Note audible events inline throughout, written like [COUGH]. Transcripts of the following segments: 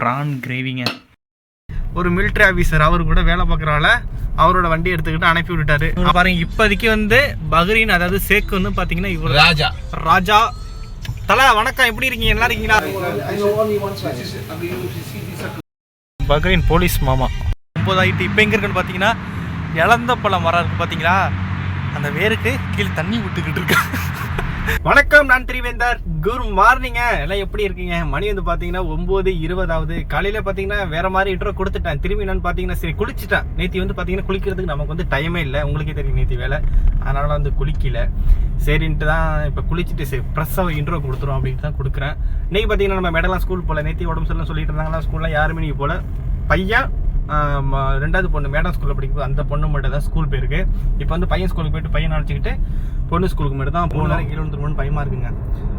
PRAN கிரேவிங்க. ஒரு military officer அவர் கூட வேலை பார்க்குறால அவரோட வண்டி எடுத்துக்கிட்டு அனுப்பி விட்டுட்டாரு. பாருங்க இப்போதைக்கு வந்து பஹ்ரீன் அதாவது சேக் வந்து பார்த்தீங்கன்னா இவர் ராஜா. ராஜா. தல வணக்கம். எப்படி இருக்கீங்க? நல்லா இருக்கீங்களா? பஹ்ரைன் போலீஸ் மாமா. ஒம்பது ஆகிட்டு இப்போ எங்கே இருக்குன்னு பார்த்தீங்கன்னா இளந்த பழ மரம் இருக்கு பார்த்தீங்களா? அந்த வேருக்கு கீழே தண்ணி விட்டுக்கிட்டு இருக்கு வணக்கம் நான் திரிவேந்தர். குட் மார்னிங்க எல்லாம் எப்படி இருக்கீங்க? மணி வந்து பார்த்தீங்கன்னா ஒம்பது இருபதாவது. காலையில் பார்த்தீங்கன்னா வேற மாதிரி இன்ட்ரோ கொடுத்துட்டேன். திரும்பி நான் பார்த்தீங்கன்னா சரி குளிச்சுட்டேன். நேத்தி வந்து பார்த்தீங்கன்னா குளிக்கிறதுக்கு நமக்கு வந்து டைமே இல்லை. உங்களுக்கே தெரியும் நேத்தி வேலை. அதனால வந்து குளிக்கல. சரின்ட்டு தான் இப்போ குளிச்சுட்டு சரி ப்ரெஸ்ஸாக இன்ட்ரோ கொடுத்துரும் அப்படின்ட்டு தான் கொடுக்குறேன். இன்னைக்கு பார்த்தீங்கன்னா நம்ம மெடலாம் ஸ்கூல் போல. நேத்தி உடம்பு சரியில்லைன்னு சொல்லிட்டு இருந்தாங்களா? ஸ்கூலில் யாருமே நீங்கள் போல. பையன் ரெண்டாவது பொண்ணு மேடம் ஸ்கூலில் படிக்கும்போது அந்த பொண்ணு மட்டும் தான் ஸ்கூல் போயிருக்கு. இப்போ வந்து பையன் ஸ்கூலுக்கு போயிட்டு பையன் அழைச்சிக்கிட்டு பொண்ணு ஸ்கூலுக்கு மட்டும் தான் போகணும் கீழே வந்துருமோன்னு பயமாக இருக்குங்க.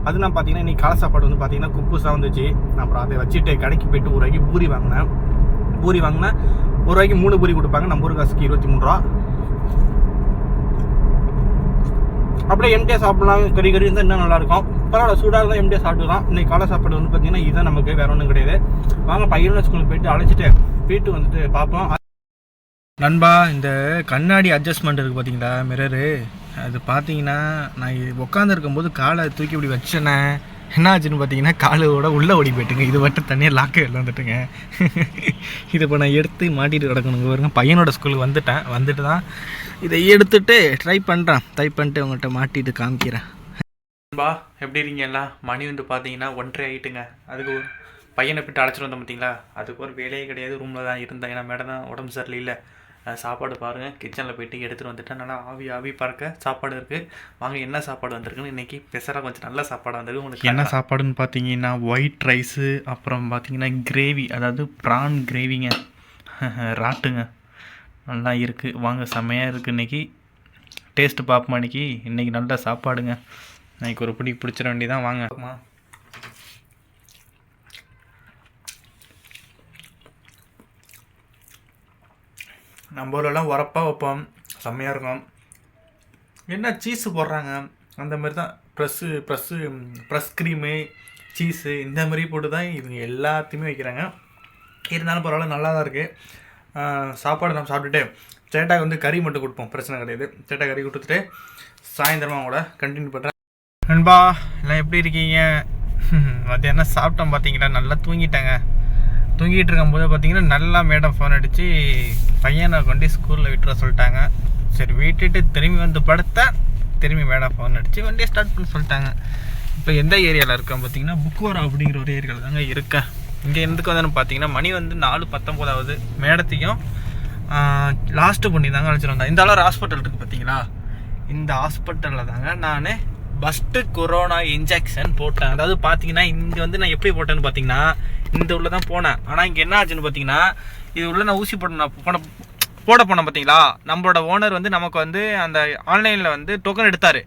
அது நான் பார்த்தீங்கன்னா இன்னைக்கு காலை சாப்பாடு வந்து பார்த்தீங்கன்னா குப்புசாக வந்துச்சு அப்புறம் அதை வச்சுட்டு கடைக்கு போயிட்டு ஒரு ரூபாய்க்கு பூரி வாங்கினேன். பூரி வாங்கினேன் ஒரு ரூபாய்க்கு மூணு பூரி கொடுப்பாங்க. நம்ம ஊர் காசுக்கு இருபத்தி மூணு ரூபா. அப்படியே எம்டியாக சாப்பிடலாம். கறி கறி இருந்தால் இன்னும் நல்லாயிருக்கும். பரவாயில்ல சூடாக இருந்தால் சாப்பிட்டு தான் இன்னைக்கு காலை சாப்பாடு வந்து பார்த்தீங்கன்னா இதுதான் நமக்கு வேற ஒன்றும் கிடையாது. வாங்க பையனோட ஸ்கூலுக்கு போயிட்டு அழைச்சிட்டு வீட்டு வந்துட்டு பார்ப்போம். நண்பா இந்த கண்ணாடி அட்ஜஸ்ட்மெண்ட் இருக்குது பார்த்தீங்களா மிரரு அது பார்த்தீங்கன்னா நான் உட்காந்துருக்கும் போது காலை தூக்கி இப்படி வச்சேனே. என்ன ஆச்சுன்னு பார்த்தீங்கன்னா காலோட உள்ளே ஓடி போயிட்டுங்க. இது மட்டும் தனியாக லாக்கே வெளில வந்துட்டுங்க [LAUGHS] இதை இப்போ நான் எடுத்து மாட்டிட்டு கிடக்கணுங்க. பாருங்க பையனோட ஸ்கூலுக்கு வந்துட்டேன். வந்துட்டு தான் இதை எடுத்துட்டு ட்ரை பண்ணுறேன் ட்ரை பண்ணிட்டு உங்கள்கிட்ட மாட்டிட்டு காமிக்கிறேன். நண்பா எப்படி இருக்கீங்களா மணி வந்து பார்த்தீங்கன்னா ஒன்றரை ஆகிட்டுங்க அதுக்கு பையனை போயிட்டு அழைச்சிட்டு வந்தோம் பார்த்தீங்களா? அதுக்கு ஒரு வேலையே கிடையாது ரூமில் தான் இருந்தேன் ஏன்னா மேடம் தான் உடம்பு சரியில்லை சாப்பாடு பாருங்கள் கிச்சனில் போயிட்டு எடுத்துகிட்டு வந்துட்டேன். நல்லா ஆவி ஆவி பறக்க சாப்பாடு இருக்குது வாங்க என்ன சாப்பாடு வந்திருக்குன்னு இன்றைக்கி பெசராக கொஞ்சம் நல்ல சாப்பாடு வந்திருக்கு உங்களுக்கு என்ன சாப்பாடுன்னு பார்த்தீங்கன்னா ஒயிட் ரைஸு அப்புறம் பார்த்தீங்கன்னா கிரேவி அதாவது ப்ரான் கிரேவிங்க [LAUGHS] ராட்டுங்க. நல்லா இருக்குது வாங்க செம்மையாக இருக்குது இன்றைக்கி டேஸ்ட்டு பார்ப்போம் இன்னைக்கு? இன்றைக்கி நல்ல சாப்பாடுங்க. இன்னைக்கு ஒரு பிடி பிடிச்சிட வேண்டியதான் வாங்க. நம்ம ஊர்லலாம் உரப்பாக வைப்போம். செம்மையாக இருக்கும். என்ன சீஸு போடுறாங்க? அந்த மாதிரி தான் fresh fresh fresh cream cheese இந்த மாதிரி போட்டு தான் இவங்க எல்லாத்தையுமே வைக்கிறாங்க. இருந்தாலும் பரவாயில்ல நல்லா தான் இருக்குது சாப்பாடு நம்ம சாப்பிட்டுட்டு சேட்டாக்கு வந்து கறி மட்டும் கொடுப்போம். பிரச்சனை கிடையாது. சேட்டா கறி கொடுத்துட்டு சாயந்தரமாக கூட கண்டினியூ பண்ணுறேன் நண்பா எல்லாம் எப்படி இருக்கீங்க? மத்தியானம் சாப்பிட்டோம் பார்த்தீங்களா நல்லா தூங்கிட்டேங்க. தூங்கிட்டு இருக்கும்போது பார்த்தீங்கன்னா நல்லா மேடம் ஃபோன் அடித்து பையனை கொண்டு ஸ்கூலில் விட்டுற சொல்லிட்டாங்க. சரி விட்டுட்டு திரும்பி வந்து படுத்தா திரும்பி மேடம் ஃபோன் அடித்து வண்டியை ஸ்டார்ட் பண்ண சொல்லிட்டாங்க. இப்போ எந்த ஏரியாவில் இருக்கேன் பார்த்தீங்கன்னா புக்வாரா அப்படிங்கிற ஒரு ஏரியாவில் தாங்க இருக்கேன் இங்கே எதுக்கு வந்தேன்னு பார்த்தீங்கன்னா மணி வந்து நாலு பத்தொம்போதாவது மேடத்தையும் லாஸ்ட்டு பண்ணி தாங்க அழைச்சிட்டு வந்தேன் இந்த அளவு ஹாஸ்பிட்டல் இருக்குது பார்த்தீங்களா இந்த ஹாஸ்பிட்டலில் தாங்க நான் ஃபஸ்ட்டு கொரோனா இன்ஜெக்ஷன் போட்டேன். அதாவது பார்த்தீங்கன்னா இங்கே வந்து நான் எப்படி போட்டேன்னு பார்த்தீங்கன்னா இந்த உள்ள தான் போனேன். ஆனால் இங்கே என்ன ஆச்சுன்னு பார்த்தீங்கன்னா இது உள்ள நான் ஊசி போட போன போட போனேன் பார்த்தீங்களா நம்மளோட ஓனர் வந்து நமக்கு வந்து அந்த ஆன்லைனில் வந்து டோக்கன் எடுத்தார்.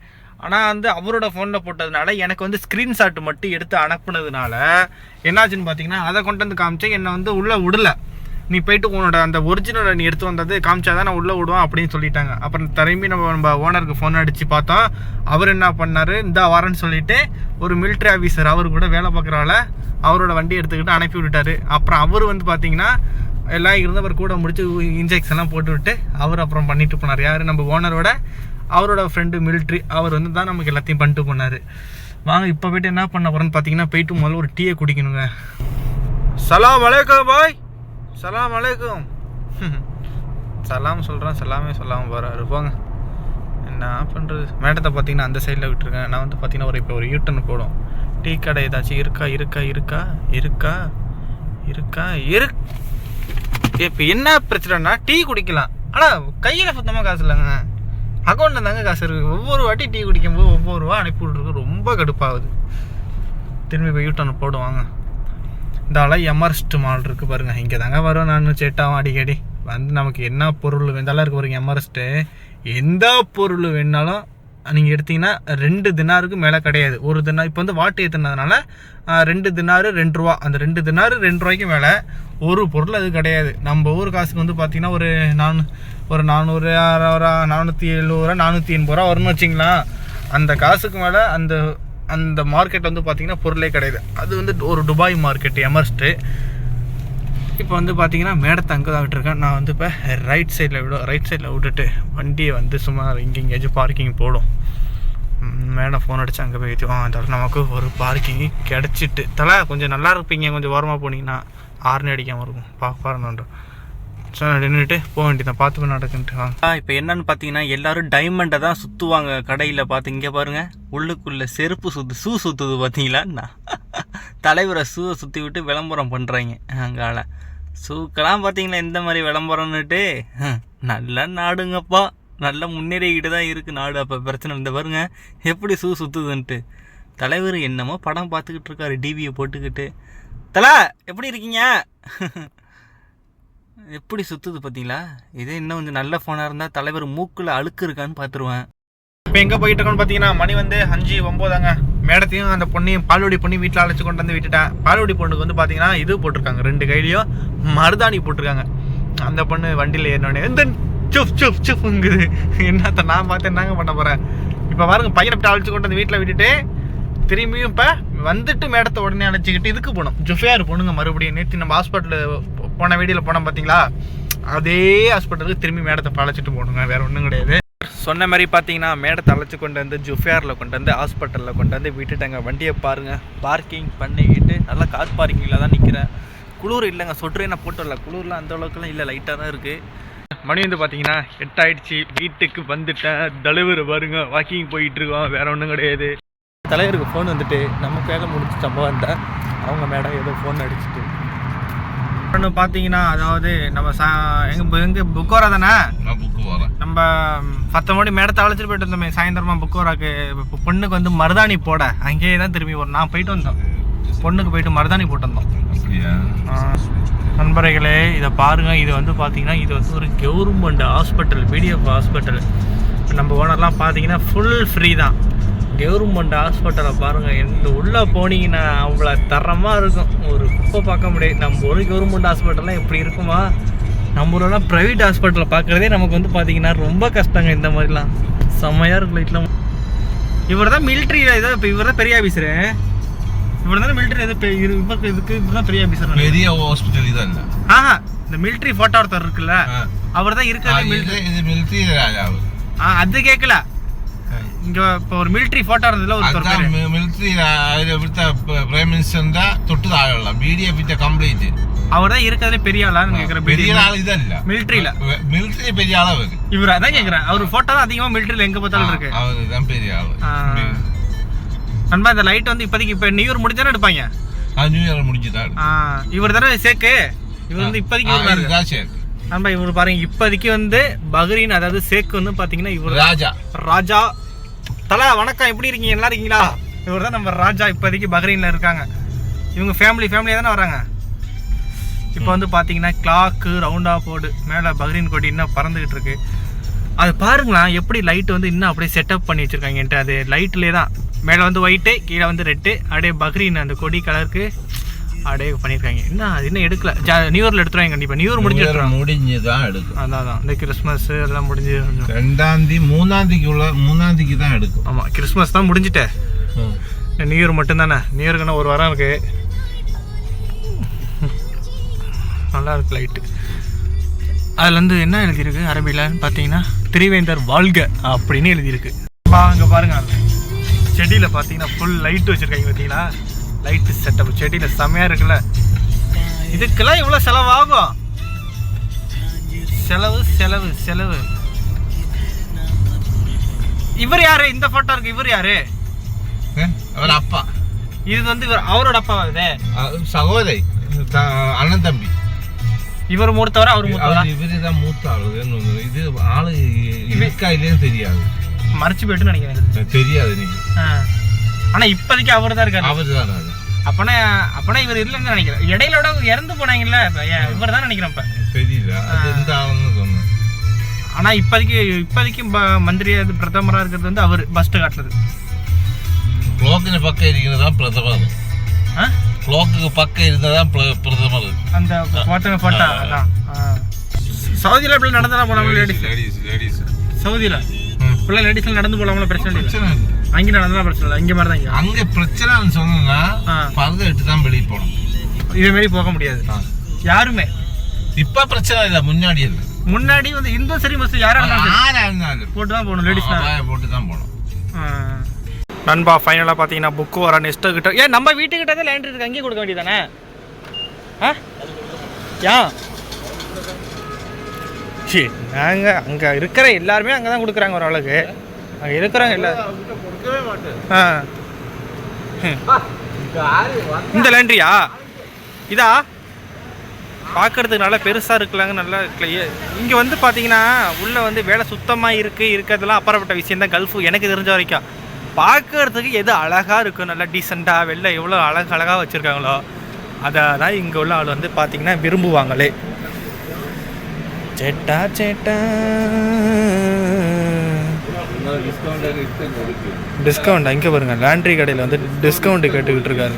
ஆனால் வந்து அவரோட ஃபோனில் போட்டதுனால எனக்கு வந்து ஸ்க்ரீன்ஷாட் மட்டும் எடுத்து அனுப்புனதுனால என்னாச்சுன்னு பார்த்தீங்கன்னா அதை கொண்டு வந்து காமிச்சு என்னை வந்து உள்ளே விடல. நீ போயிட்டு உன்னோட அந்த ஒரிஜினலை நீ எடுத்து வந்தது காமிச்சாதான் நான் உள்ளே விடுவேன் அப்படின்னு சொல்லிட்டாங்க. அப்புறம் திரும்பி நம்ம நம்ம ஓனருக்கு ஃபோன் அடித்து பார்த்தோம் அவர் என்ன பண்ணார்? இந்த வரேன்னு சொல்லிட்டு ஒரு மிலிட்ரி ஆஃபீஸர் அவர் கூட வேலை பார்க்குறால அவரோட வண்டி எடுத்துக்கிட்டு அனுப்பி விட்டுட்டாரு. அப்புறம் அவர் வந்து பார்த்தீங்கன்னா எல்லாம் இருந்தவர் கூட முடிச்சு இன்ஜெக்ஷன்லாம் போட்டு விட்டு அவர் அப்புறம் பண்ணிட்டு போனார். யார்? நம்ம ஓனரோட அவரோட ஃப்ரெண்டு மிலிட்ரி அவர் வந்து தான் நமக்கு எல்லாத்தையும் பண்ணிட்டு போனார். வாங்க இப்போ போயிட்டு என்ன பண்ண போகிறோன்னு பார்த்தீங்கன்னா போயிட்டு முதல்ல ஒரு டீயை குடிக்கணுங்க. சலாம் அலைக்கும் பாய். சலாம் அலைக்கும் சலாம் [LAUGHS] சொல்கிறேன் சலாமே சொல்லாமல் போகிறாரு போங்க. என்ன பண்ணுறது மேடத்தை பார்த்தீங்கன்னா அந்த சைடில் விட்டுருக்கேன் நான் வந்து பார்த்தீங்கன்னா ஒரு இப்போ ஒரு யூட்டன் போடும் டீ கடை ஏதாச்சும் இருக்கா இருக்கா இருக்கா இருக்கா இருக்கா இரு இப்போ என்ன பிரச்சனைனா டீ குடிக்கலாம். ஆனால் கையில் சுத்தமாக காசு இல்லைங்க. அக்கௌண்ட்டில் தாங்க காசு இருக்குது ஒவ்வொரு வாட்டி டீ குடிக்கும்போது ஒவ்வொரு ரூபா அனுப்பி விட்ருக்கு ரொம்ப கடுப்பாகுது. திரும்பி போய் யூட்டன் போடுவாங்க இந்த அலை எமர்ஸ்ட் மால் இருக்குது பாருங்கள் இங்கே தாங்க வரும் நான் சேட்டாவும் அடிக்கடி. வந்து நமக்கு என்ன பொருள் வேணாலும் இருக்குது பாருங்க எம்ஆர்ஸ்ட்டு எந்த பொருள் வேணாலும் நீங்கள் எடுத்தீங்கன்னா ரெண்டு தினாருக்கு மேலே கிடையாது. ஒரு தினம் இப்போ வந்து வாட்டு ஏற்றுனதுனால ரெண்டு தினாரு ரெண்டு ரூபா. அந்த ரெண்டு தினாரு ரெண்டு ரூபாய்க்கு மேலே ஒரு பொருள் அது கிடையாது. நம்ம ஊர் காசுக்கு வந்து பார்த்திங்கன்னா ஒரு நானூ ஒரு நானூறு ரூபா நானூற்றி எழுநூறுவா நானூற்றி எண்பது ரூபா வரும்னு வச்சிங்களா அந்த காசுக்கு மேலே அந்த அந்த மார்க்கெட் வந்து பார்த்திங்கன்னா பொருளே கிடையாது. அது வந்து ஒரு துபாய் மார்க்கெட் எமர்ஸ்ட்டு இப்போ வந்து பார்த்தீங்கன்னா மேடத்தை அங்கே தான் விட்டுருக்கேன் நான் வந்து இப்போ ரைட் சைடில் விட ரைட் சைடில் விட்டுட்டு வண்டியை வந்து சும்மா இங்கே எங்கேயாச்சும் பார்க்கிங் போடும். மேடம் ஃபோன் அடித்து அங்கே போய் ஏற்றி ஆ நமக்கு ஒரு பார்க்கிங் கிடச்சிட்டு. தலை கொஞ்சம் நல்லா இருப்பீங்க. கொஞ்சம் ஓரமாக போனீங்கன்னா ஆறுனு அடிக்காமல் இருக்கும். பார்க்க பாருன்னு சார் நின்றுட்டு போக வேண்டியதான் பார்த்து நடக்குன்ட்டு. வாங்க இப்போ என்னன்னு பார்த்தீங்கன்னா எல்லாரும் டைமண்டை தான் சுற்றுவாங்க கடையில் பார்த்து இங்கே பாருங்கள் உள்ளுக்குள்ளே செருப்பு சுத்து ஷூ சுற்றுது பார்த்தீங்களா தலைவரை ஷூவை சுற்றி விட்டு விளம்பரம் பண்ணுறாங்க அங்கால. ஷூக்கெல்லாம் பார்த்தீங்களா எந்த மாதிரி விளம்பரம்னுட்டு? நல்ல நாடுங்கப்பா. நல்ல முன்னேறிக்கிட்டு தான் இருக்குது நாடு. அப்போ பிரச்சனை இந்த பாருங்க. எப்படி ஷூ சுற்றுதுன்ட்டு தலைவர் என்னமோ படம் பார்த்துக்கிட்டு இருக்காரு டிவியை போட்டுக்கிட்டு. தலை எப்படி இருக்கீங்க? எப்படி சுற்றுது பார்த்தீங்களா இதே இன்னும் கொஞ்சம் நல்ல ஃபோனாக இருந்தால் தலைவர் மூக்கில் அழுக்கு இருக்கான்னு பார்த்துருவேன் இப்போ எங்கே போயிட்டுருக்கோம்னு பார்த்தீங்கன்னா மணி வந்து அஞ்சு ஒம்போதாங்க. மேடத்தையும் அந்த பொண்ணையும் பால்வடி பொண்ணி வீட்டில் அழைச்சி கொண்டு வந்து விட்டுட்டேன். பால்வடி பொண்ணுக்கு வந்து பார்த்தீங்கன்னா இது போட்டிருக்காங்க. ரெண்டு கையிலையும் மருதாணி போட்டிருக்காங்க. அந்த பொண்ணு வண்டியில் ஏறினோடனே இந்த சுப் சுப் சுப்புங்குது என்னத்த நான் பார்த்து என்னங்க பண்ண போகிறேன் இப்போ பாருங்க பையனை விட்டு அழைச்சி கொண்டு வந்து வீட்டில் விட்டுட்டு திரும்பியும் இப்போ வந்துட்டு மேடத்தை உடனே அழைச்சிக்கிட்டு இதுக்கு போனோம். ஜுஃபியார் பொண்ணுங்க மறுபடியும் நேற்று நம்ம ஹாஸ்பிட்டலில் போன வீடியோவில் போனோம் பார்த்தீங்களா அதே ஹாஸ்பிட்டலுக்கு திரும்பி மேடத்தை பழச்சிட்டு போகணுங்க வேறு ஒன்றும் கிடையாது. சொன்ன மாதிரி பார்த்தீங்கன்னா மேடத்தை அழைச்சி கொண்டு வந்து ஜுஃபியாரில் கொண்டு வந்து ஹாஸ்பிட்டலில் கொண்டு வந்து விட்டுட்டாங்க. வண்டியை பாருங்கள் பார்க்கிங் பண்ணிக்கிட்டு நல்லா கார் பார்க்கிங்கில் தான் நிற்கிறேன் குளிர் இல்லைங்க சொட்டுறே நான் போட்டு குளிர்லாம் அந்த அளவுக்குலாம் இல்லை லைட்டாக தான் இருக்குது மணி வந்து பார்த்தீங்கன்னா எட்டாயிடுச்சு. வீட்டுக்கு வந்துட்டேன். தலைவர் பாருங்க வாக்கிங் போயிட்டுருக்கோம் இருக்கோம் ஒன்றும் கிடையாது. தலைவருக்கு ஃபோன் வந்துட்டு நம்ம முடிச்சு சம்பவம் தான் அவங்க மேடம் ஏதோ ஃபோன் அடிச்சுட்டு. ஒன்று பார்த்தீங்கன்னா அதாவது நம்ம சா எங்கள் எங்கே புக்கோரா தானே நம்ம பத்து மணி மேடத்தை அழைச்சிட்டு போயிட்டு இருந்தோமே சாயந்தரமா புக்கோராக்கு இப்போ பொண்ணுக்கு வந்து மருதாணி போட அங்கேயே தான் திரும்பி வரும். நான் போயிட்டு வந்தோம். பொண்ணுக்கு போயிட்டு மருதாணி போட்டு வந்தோம். நண்பர்களே இதை பாருங்க. இது வந்து பார்த்தீங்கன்னா இது வந்து ஒரு கவர்மெண்ட் ஹாஸ்பிட்டல் பிடிஎஃப் ஹாஸ்பிட்டல் நம்ம ஓனர்லாம் பார்த்தீங்கன்னா ஃபுல் ஃப்ரீ தான். கவர்மெண்ட் ஹாஸ்பிட்டலை பாருங்கள் எந்த உள்ளே போனீங்கன்னா அவ்வளோ தரமாக இருக்கும். ஒரு குப்பை பார்க்க முடியாது. நம்ம ஒரு கவர்மெண்ட் ஹாஸ்பிட்டல்லாம் எப்படி இருக்குமா? நம்ம ஊரெல்லாம் ப்ரைவேட் ஹாஸ்பிட்டலில் பார்க்குறதே நமக்கு வந்து பார்த்தீங்கன்னா ரொம்ப கஷ்டங்க இந்த மாதிரிலாம். செம்மையாக இருக்கும் லைட்லாம் இவர் தான் மிலிட்ரியில் ஏதோ இப்போ இவர் தான் பெரிய ஆஃபீஸரு இவர் தானே மிலிட்ரி இரு- இவருக்கு இதுக்கு இவர் தான் பெரிய ஆஃபீஸர் பெரிய ஹாஸ்பிட்டல் இதல்ல ஆஹா இந்த மிலிட்ரி போட்டோ ஒருத்தர் இருக்குல்ல. அவர் தான் ஆ, இருக்கிறது இது மிலிட்ரி அது கேட்கல இங்க இப்போ ஒரு மிலிட்டரி போட்டோ இருந்ததுல ஒரு பேர். மிலிட்டரி வித்த பிரைம் மினிஸ்டர் தான் தொட்டு ஆளலாம் பிடிஎஃப் வித்த கம்ப்ளீட் அவர் தான் இருக்கிறதுல பெரிய ஆளா கேக்குறேன் பெரிய ஆள் இது இல்ல. மிலிட்டரியில மிலிட்டரி பெரிய ஆளா இருக்கு இவர் அதான் கேக்குறேன். அவர் போட்டோ தான் அதிகமா மிலிட்டரியில எங்க பார்த்தாலும் இருக்கு. அவர் பெரிய ஆள். நண்பா இந்த லைட் வந்து இப்போதைக்கு இப்போ நியூ இயர் முடிஞ்சானே எடுப்பாங்க. நியூ இயர் முடிஞ்சுதான் இவர் தானே சேக்கு இவர் வந்து இப்போதைக்கு சேக்கு நண்பா இவர் பாருங்க இப்போதைக்கு வந்து பஹ்ரீன் அதாவது சேக் வந்து பார்த்தீங்கன்னா இவர் ராஜா. ராஜா தலா வணக்கம். எப்படி இருக்கீங்க? நல்லா இருக்கீங்களா? இவர் தான் நம்ம ராஜா. இப்போதைக்கு பக்ரீனில் இருக்காங்க. இவங்க ஃபேமிலி ஃபேமிலியாக தானே வராங்க. இப்போ வந்து பார்த்தீங்கன்னா கிளாக்கு ரவுண்டாக போர்டு மேலே பக்ரீன் கொடி இன்னும் பறந்துக்கிட்டு இருக்கு. அது பாருங்களேன் எப்படி லைட் வந்து இன்னும் அப்படியே செட்டப் பண்ணி வச்சுருக்காங்க என்கிட்ட. அது லைட்லேயே தான். மேலே வந்து ஒயிட்டு கீழே வந்து ரெட்டு அப்படியே பஹ்ரீன் அந்த கொடி கலருக்கு அப்படியே பண்ணியிருக்காங்க என்ன அது? இன்னும் எடுக்கல. ஜா நியூ இயரில் எடுத்துருவாங்க கண்டிப்பாக நியூ இயர் முடிஞ்சு எடுத்துருவாங்க. முடிஞ்சு தான் எடுக்கும். அதான் தான் இந்த கிறிஸ்மஸ் எல்லாம் முடிஞ்சு ரெண்டாந்தி மூணாந்திக்கு உள்ள மூணாந்திக்கு தான் எடுக்கும். ஆமாம் கிறிஸ்மஸ் தான் முடிஞ்சிட்டேன் நியூ இயர் மட்டும்தானே? நியூ இயருக்குன்னா ஒரு வாரம் இருக்குது நல்லா இருக்கு லைட்டு அதில் வந்து என்ன எழுதியிருக்கு அரபியிலன்னு பார்த்தீங்கன்னா திருவேந்தர் வாழ்க அப்படின்னு எழுதியிருக்கு. பா அங்கே பாருங்க. செடியில் பார்த்தீங்கன்னா ஃபுல் லைட் வச்சுருக்காங்க பார்த்தீங்களா? லைட் செட்டப் செடியில் செம்மையாக இருக்குல்ல. இதுக்கெல்லாம் இவ்வளோ செலவாகும்? செலவு செலவு செலவு. இவர் யாரு? இந்த போட்டோ இருக்கு. இவர் யாரு? அவர் அப்பா. இது வந்து இவர் அவரோட அப்பாவா இது? சகோதரி. அண்ணன் தம்பி. இவர் மூர்த்தவரா அவர் மூர்த்தவரா இவரு தான் மூத்த ஆளு. இது ஆளு இருக்கா இல்லைன்னு தெரியாது. மறைச்சு போயிட்டுன்னு நினைக்கிறேன். தெரியாது நீங்க ஆனா இப்போதைக்கு அவர் தான் இருக்காரு. அவர் தான் அப்பனா அப்பனா இவர் இல்லைன்னு நினைக்கிறேன். இடையிலோட விட இறந்து போனாங்கல்ல இவர் தான் நினைக்கிறேன் இப்ப. தெரியல. எந்த ஆளுன்னு சொன்னேன். ஆனா இப்போதைக்கு இப்போதைக்கு மந்திரியா பிரதமரா இருக்கிறது வந்து அவர் பஸ்ட் காட்டுறது. க்ளோக்கின பக்கம் இருக்கிறது தான் பிரதமர் க்ளோக்கு பக்கம் இருந்தால் தான் பிரதமர். அந்த போட்டோ போட்டா அதான். சவுதியில் இப்படி நடந்தா போனாங்களா லேடிஸ் லேடிஸ் லேடிஸ் சவுதியில்? இப்பெல்லாம் லேடிஸ்லாம் நடந்து போகலாம்ல பிரச்சனை இல்லை. அங்கே நடந்தா பிரச்சனை இல்லை இங்க மாதிரி தான் அங்க பிரச்சனைன்னு சொன்னா. பறந்து இட்டு தான் வெளியே போகணும். இதே மாதிரி போக முடியாது. யாருமே. இப்ப பிரச்சனை இல்ல முன்னாடி இல்ல. முன்னாடி வந்து இந்தும் சரி முஸ்லீம் யாரா இருந்தாலும் போட்டு தான் போகணும் லேடிஸ் போட்டு தான் போகணும். நண்பா ஃபைனலாக பார்த்தீங்கன்னா புக்கு வர நெக்ஸ்ட்டு கிட்ட. ஏன் நம்ம வீட்டுக்கிட்ட தான் லேண்ட் இருக்கு அங்கேயே கொடுக்க வேண்டியதானே ஆ? ஏன் சரி நாங்கள் அங்கே இருக்கிற எல்லாருமே அங்கே தான் கொடுக்குறாங்க ஓரளவுக்கு அங்கே இருக்கிறவங்க ஆ. இந்த லேண்ட்ரியா? இதா? பார்க்கறதுக்கு நல்லா பெருசாக இருக்கலாங்க நல்லா இருக்கலையே இங்கே வந்து பார்த்தீங்கன்னா உள்ளே வந்து வேலை சுத்தமாக இருக்குது இருக்கிறதுலாம் அப்புறப்பட்ட விஷயம் தான் கல்ஃபு எனக்கு தெரிஞ்ச வரைக்கும். பார்க்கறதுக்கு எது அழகாக இருக்கும் நல்லா டீசெண்டாக வெளில எவ்வளோ அழகு அழகாக வச்சுருக்காங்களோ அதை தான் இங்கே உள்ள ஆள் வந்து பார்த்தீங்கன்னா விரும்புவாங்களே. சேட்டா சேட்டா. டிஸ்கவுண்ட் அங்கே பாருங்க லாண்ட்ரி கடையில் வந்து டிஸ்கவுண்ட் கேட்டுக்கிட்டு இருக்காரு.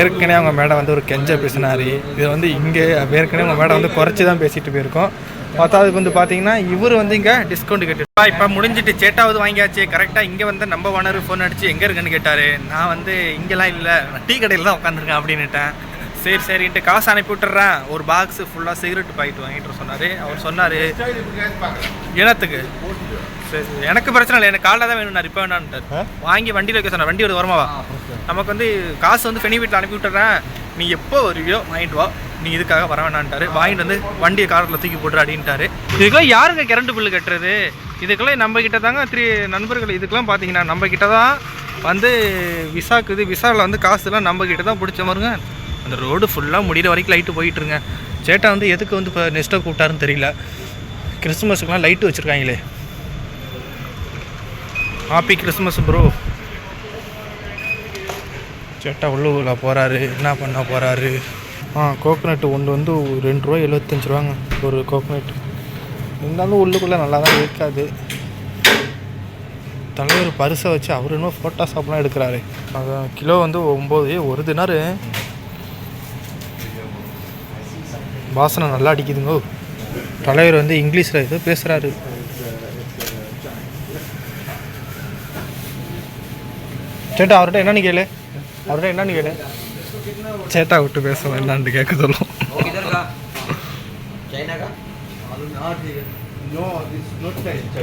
ஏற்கனவே அவங்க மேடம் வந்து ஒரு கெஞ்ச பேசினாரு. இது வந்து இங்கே ஏற்கனவே அவங்க மேடம் வந்து குறைச்சி தான் பேசிட்டு போயிருக்கோம். பார்த்தா அதுக்கு வந்து பார்த்தீங்கன்னா இவர் வந்து இங்கே டிஸ்கவுண்ட் கேட்டு இப்போ முடிஞ்சிட்டு சேட்டாவது வாங்கியாச்சு. கரெக்டாக இங்கே வந்து நம்ம ஓனர் ஃபோன் அடிச்சு எங்கே இருக்குன்னு கேட்டார். நான் வந்து இங்கெல்லாம் இல்லை டீ கடையில் தான் உட்காந்துருக்கேன் அப்படின்னுட்டேன். சரி சரின்ட்டு காசு அனுப்பி விட்டுறேன். ஒரு பாக்ஸ் ஃபுல்லாக சிகரெட் பாக்கெட் வாங்கிட்டு சொன்னார். அவர் சொன்னார் இனத்துக்கு சரி சரி. எனக்கு பிரச்சனை இல்லை. எனக்கு காலைல தான் வேணும். நான் இப்போ வேணான்ட்டார். வாங்கி வண்டியில் வைக்க சொன்னேன் வண்டி ஒரு வரமாவா நமக்கு வந்து காசு வந்து ஃபெனி வீட்டில் அனுப்பி விட்டுறேன். நீ எப்போ வருவியோ வாங்கிட்டு வா. நீ இதுக்காக வர வேணான்ட்டாரு. வாங்கிட்டு வந்து வண்டியை காரில் தூக்கி போட்டுரு அப்படின்ட்டாரு இதுக்கெல்லாம் யாருங்க கரண்ட் பில்லு கட்டுறது? இதுக்கெல்லாம் நம்ம கிட்ட தாங்க த்ரீ நண்பர்கள். இதுக்கெல்லாம் பார்த்தீங்கன்னா நம்ம கிட்ட தான் வந்து விசாக்கு இது விசாவில் வந்து காசுலாம் நம்ம கிட்ட தான் பிடிச்ச மாதிரிங்க. அந்த ரோடு ஃபுல்லாக முடிகிற வரைக்கும் லைட்டு போயிட்டுருங்க. சேட்டா வந்து எதுக்கு வந்து இப்போ நெக்ஸ்ட்டாக கூப்பிட்டாருன்னு தெரியல. கிறிஸ்துமஸுக்குலாம் லைட்டு வச்சுருக்காங்களே. ஹாப்பி கிறிஸ்மஸ் ப்ரோ சேட்டா உள்ளூரில் போகிறாரு என்ன பண்ண போகிறாரு ஆ கோகோனட் ஒன்று வந்து ஒரு ரெண்டு ரூபா எழுபத்தஞ்சு ரூபாங்க ஒரு கோகோனட் இருந்தாலும் உள்ளுக்குள்ளே நல்லா தான் இருக்காது. தலைவர் பரிசை வச்சு அவர் இன்னும் ஃபோட்டோ ஷாப்லாம் எடுக்கிறாரு. அதான் கிலோ வந்து ஒம்பது ஒரு தினாரு. வாசனை நல்லா அடிக்குதுங்கோ. தலைவர் வந்து இங்கிலீஷில் ஏதோ பேசுகிறாரு சேட்டா அவர்கிட்ட என்னன்னு கேளு? அவர்கிட்ட என்னன்னு கேளு? சேட்டா விட்டு பேச என்னன்னு கேட்க சொல்லும்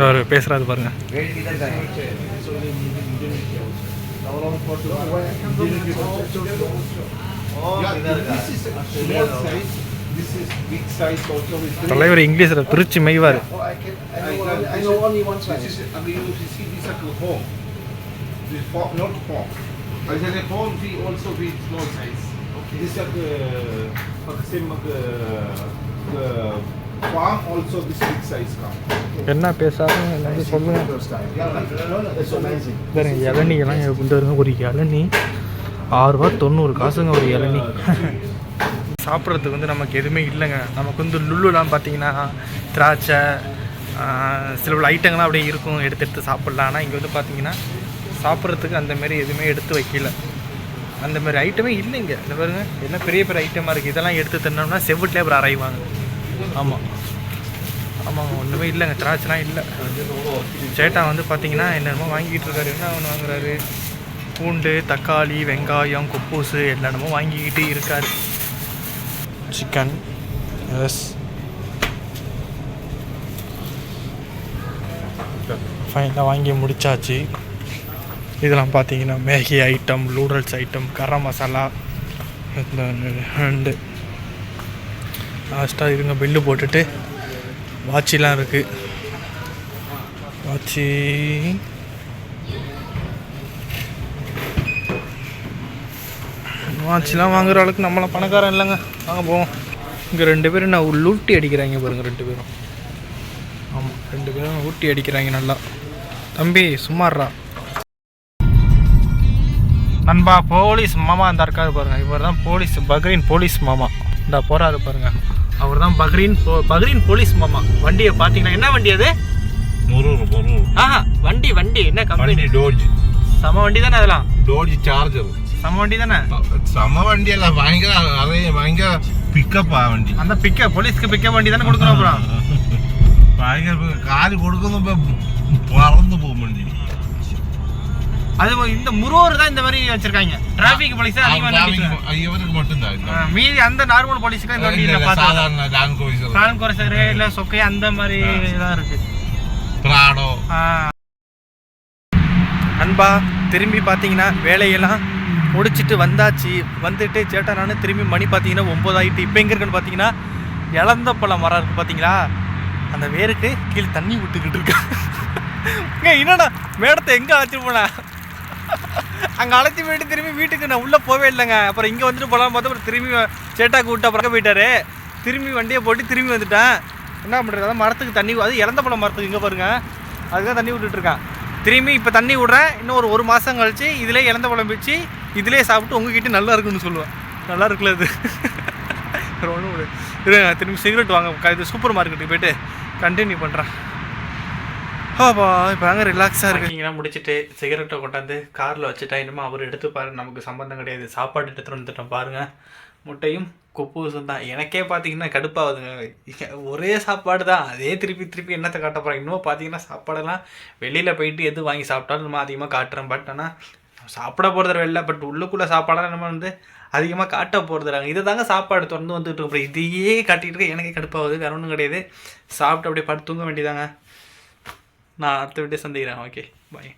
அவர் பேசுறாரு பாருங்க. This is big size. also with தலைவர் இங்கிலீஷில் பிரித்து மெய்வார் Oh. This is, I mean, you see, this is a home. This is fork, not fork. I said a home we also be small size. Okay. This is a for the same uh, the farm also this big size come. என்ன பேசாமல் என்னது சொல்லுங்க. பாருங்க இளநீலாம் இந்த வருங்க ஒரு இளநீ ஆறுரூவா தொண்ணூறு காசுங்க ஒரு இளநீ சாப்பிட்றதுக்கு வந்து நமக்கு எதுவுமே இல்லைங்க. நமக்கு வந்து லுல்லுலாம் பார்த்தீங்கன்னா திராட்சை சில பல ஐட்டங்கள்லாம் அப்படியே இருக்கும் எடுத்து எடுத்து சாப்பிட்லாம். ஆனால் இங்கே வந்து பார்த்தீங்கன்னா சாப்பிட்றதுக்கு அந்தமாரி எதுவுமே எடுத்து வைக்கல. அந்த மாதிரி ஐட்டமே இல்லைங்க. இந்த பாருங்க என்ன பெரிய பெரிய ஐட்டமாக இருக்குது இதெல்லாம் எடுத்து தின்னோம்னா செவ்வட்டிலே அப்புறம் அரைவாங்க. ஆமாம் ஆமாங்க ஒன்றுமே இல்லைங்க. திராட்சைலாம் இல்லை. சேட்டா வந்து பார்த்தீங்கன்னா என்னென்னமோ வாங்கிக்கிட்டு இருக்காரு. என்ன ஒன்று வாங்குறாரு? பூண்டு தக்காளி வெங்காயம் கொப்பூசு என்னென்னமோ வாங்கிக்கிட்டு இருக்காரு. சிக்கன் எஸ் ஃபைனலாக வாங்கி முடிச்சாச்சு. இதெல்லாம் பார்த்தீங்கன்னா Maggi item noodles item garam masala இந்த ரெண்டு. லாஸ்ட்டாக இருங்க பில்லு போட்டுட்டு. வாட்சிலாம் இருக்குது வாட்சி. வாட்ச்லாம் வாங்குற அளவுக்கு நம்மளாம் பணக்காரன் இல்லைங்க. வாங்க போவோம். இங்கே ரெண்டு பேரும் நான் லூட்டி அடிக்கிறாங்க பாருங்கள் ரெண்டு பேரும். ஆமாம் ரெண்டு பேரும் ஊட்டி அடிக்கிறாங்க நல்லா. தம்பி சும்மாடுறா நண்பா போலீஸ் மாமா அந்த இருக்காரு பாருங்கள் இவர் தான் போலீஸ் பக்ரீன் போலீஸ் மாமா. இந்த போகிறாரு பாருங்கள் அவர் தான் பக்ரீன் போ பக்ரீன் போலீஸ் மாமா. வண்டியை பார்த்தீங்கன்னா என்ன வண்டி அது? ஆஹா வண்டி வண்டி. என்ன கம்பெனி டோர்ஜ். சம வண்டி தானே அதெல்லாம்? டோர்ஜ் சார்ஜர் சம வண்டி தானே சம வண்டி இல்ல வாங்க அதே பயங்கர பிக்கப் ஆ வண்டி அந்த பிக்கப் போலீஸ்க்கு பிக்க வண்டி தானே கொடுக்கணும் அப்புறம் பயங்கர கார் கொடுக்கணும் பறந்து போகும் வண்டி அது இந்த முருகர் தான் இந்த மாதிரி வச்சிருக்காங்க டிராபிக் போலீஸ் இவருக்கு மட்டும்தான் மீதி அந்த நார்மல் போலீஸ்க்கு இந்த வண்டி இல்ல சாதாரண டான் கோரிசர் டான் கோரிசர் இல்ல சொக்கை அந்த மாதிரி தான் இருக்கு பிராடோ அன்பா திரும்பி பார்த்தீங்கன்னா வேலையெல்லாம் முடிச்சுட்டு வந்தாச்சு. வந்துட்டு சேட்டா நான் திரும்பி மணி பார்த்தீங்கன்னா ஒம்பது ஆகிட்டு இப்போ எங்கே இருக்குன்னு பார்த்தீங்கன்னா இழந்த பழம் மரம் இருக்குது பார்த்தீங்களா அந்த வேருக்கு கீழே தண்ணி விட்டுக்கிட்டு இருக்கு. என்னடா? மேடத்தை எங்கே அழைச்சிட்டு போனேன் அங்கே அழைச்சி போயிட்டு திரும்பி வீட்டுக்கு நான் உள்ளே போவே இல்லைங்க. அப்புறம் இங்கே வந்துட்டு போகலாம்னு பார்த்தா அப்புறம் திரும்பி சேட்டா கூப்பிட்டு அப்புறம் போயிட்டாரு. திரும்பி வண்டியை போட்டு திரும்பி வந்துட்டேன். என்ன பண்ணுறது அதான் மரத்துக்கு தண்ணி அது இறந்த பழம் மரத்துக்கு இங்கே பாருங்க. அதுதான் தண்ணி விட்டுட்டு இருக்கேன் திரும்பி இப்போ தண்ணி விட்றேன் இன்னும் ஒரு ஒரு மாதம் கழிச்சு இதிலே இறந்த பழம் வச்சு இதிலே சாப்பிட்டு உங்ககிட்ட நல்லா இருக்குன்னு சொல்லுவேன் நல்லா இருக்குல்ல அது? [LAUGHS] ஒன்றும் இருங்க திரும்பி சிகரெட் வாங்க இது சூப்பர் மார்க்கெட்டுக்கு போயிட்டு கண்டினியூ பண்ணுறேன் ஆப்பா இப்போ அங்கே ரிலாக்ஸாக இருக்கீங்கன்னா முடிச்சுட்டு சிகரெட்டை கொண்டாந்து காரில் வச்சுட்டா இனிமே அவர் எடுத்துப்பாரு நமக்கு சம்மந்தம் கிடையாது. சாப்பாடு எடுத்துகிட்டு வந்துட்டோம் பாருங்கள் முட்டையும் குப்பூசும் தான். எனக்கே பார்த்தீங்கன்னா கடுப்பாகுதுங்க ஒரே சாப்பாடு தான். அதே திருப்பி திருப்பி என்னத்தை காட்ட போகிறேன் இன்னும் பார்த்தீங்கன்னா சாப்பாடெல்லாம் வெளியில் போயிட்டு எது வாங்கி சாப்பிட்டாலும் நம்ம அதிகமாக காட்டுறேன். பட் ஆனால் சாப்பிட போகிறது வெளில பட் உள்ளுக்குள்ளே சாப்பாடெல்லாம் நம்ம வந்து அதிகமாக காட்ட போகிறதுறாங்க இதை தாங்க சாப்பாடு திறந்து வந்துட்டு இருக்கோம் இதையே காட்டிகிட்டு இருக்க. எனக்கே கடுப்பாகுது. வேறு ஒன்றும் கிடையாது. சாப்பிட்டு அப்படியே படுத்து தூங்க வேண்டியதாங்க நான் அடுத்த விட்டு சந்திக்கிறேன். Okay bye